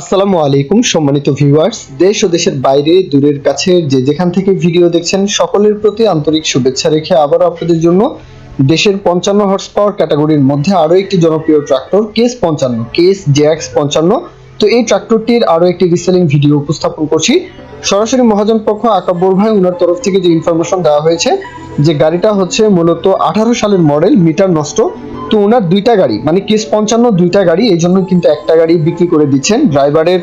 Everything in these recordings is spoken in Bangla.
আসসালামু আলাইকুম, সম্মানিত ভিউয়ার্স দেশ ও দেশের বাইরে, দূরের কাছে, যে যেখান থেকে ভিডিও দেখছেন, সকলের প্রতি আন্তরিক শুভেচ্ছা রেখে আবারও আপনাদের জন্য দেশের পঞ্চান্ন হর্স পাওয়ার ক্যাটাগরির মধ্যে আরও একটি জনপ্রিয় ট্রাক্টর কেস পঞ্চান্ন কেস জেএক্স পঞ্চান্ন। তো এই ট্রাক্টরটির আরও একটি রিসেলিং ভিডিও উপস্থাপন করছি। সরাসরি মহাজন পক্ষ আকাব্বর ভাই ওনার তরফ থেকে যে ইনফরমেশন দেওয়া হয়েছে, যে গাড়িটা হচ্ছে মূলত আঠারো সালের মডেল মিটার নষ্ট। তো ওনার দুইটা গাড়ি মানে কেস পঞ্চান্ন দুইটা গাড়ি, এই জন্য কিন্তু একটা গাড়ি বিক্রি করে দিচ্ছেন। ড্রাইভারের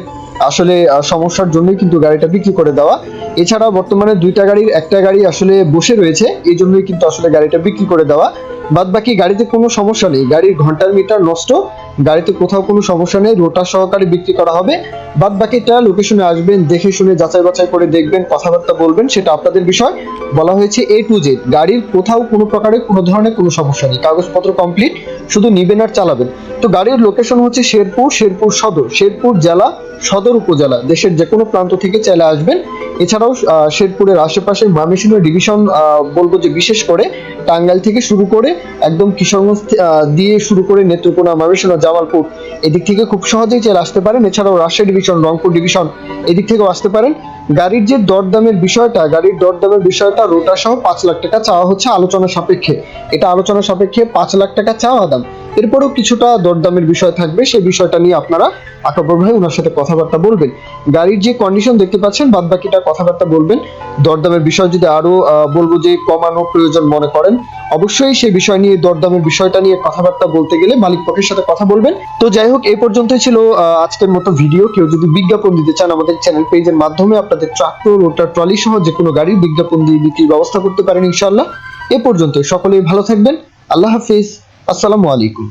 আসলে সমস্যার জন্যই কিন্তু গাড়িটা বিক্রি করে দেওয়া। এছাড়া বর্তমানে দুইটা গাড়ির একটা গাড়ি আসলে বসে রয়েছে, এই জন্যই কিন্তু আসলে গাড়িটা বিক্রি করে দেওয়া। বাদ বাকি গাড়িতে কোনো সমস্যা নেই। গাড়ির ঘণ্টার মিটার নষ্ট, গাড়িতে কোথাও কোনো সমস্যা নেই রোটার সহকারে বিক্রি করা হবে। বাদ বাকিটা লোকেশনে আসবেন, দেখে শুনে যাচাই বাছাই করে দেখবেন, কথাবার্তা বলবেন, সেটা আপনাদের বিষয়। বলা হয়েছে এ টু জেড গাড়ির কোথাও কোনো প্রকারে কোনো ধরনের কোনো সমস্যা নেই। কাগজপত্র কমপ্লিট শুধু নিবেন আর চালাবেন। তো গাড়ির লোকেশন হচ্ছে শেরপুর শেরপুর সদর, শেরপুর জেলা, সদর উপজেলা। দেশের যে কোনো প্রান্ত থেকে চাইলে আসবেন। এছাড়াও শেরপুরের আশেপাশে ময়মনসিংহ ডিভিশন বলব যে বিশেষ করে টাঙ্গাইল থেকে শুরু করে একদম কিশোরগঞ্জ দিয়ে শুরু করে নেত্রকোনা ময়মনসিংহ জামালপুর এদিক থেকে খুব সহজেই চাইলে আসতে পারেন। এছাড়াও রাজশাহী ডিভিশন, রংপুর ডিভিশন এদিক থেকেও আসতে পারেন। গাড়ির যে দরদামের বিষয়টা, গাড়ির দরদামের বিষয়টা রোটা সহ পাঁচ লাখ টাকা চাওয়া হচ্ছে আলোচনা সাপেক্ষে। এটা আলোচনা সাপেক্ষে পাঁচ লাখ টাকা চাওয়া দাম। এরপরেও কিছুটা দরদামের বিষয় থাকবে সেই বিষয়টা নিয়ে আপনারা আকাবর ভাই ওনার সাথে কথাবার্তা বলবেন। গাড়ির যে কন্ডিশন দেখতে পাচ্ছেন বাদ বাকিটা কথাবার্তা বলবেন। দরদামের বিষয় যদি আরও বলব যে কমানো প্রয়োজন মনে করেন, অবশ্যই সেই বিষয় নিয়ে, দরদামের বিষয়টা নিয়ে কথাবার্তা বলতে গেলে মালিক পক্ষের সাথে কথা বলবেন। তো যাই হোক, এই পর্যন্তই ছিল আজকের মতো ভিডিও কেউ যদি বিজ্ঞাপন দিতে চান আমাদের চ্যানেল পেজের মাধ্যমে, আপনাদের ট্রাক্টর রোটার ট্রলি সহ যে কোনো গাড়ির বিজ্ঞাপন দিয়ে বিক্রির ব্যবস্থা করতে পারেন ইনশাল্লাহ এ পর্যন্ত সকলেই ভালো থাকবেন। আল্লাহ হাফিজ। আসসালামু আলাইকুম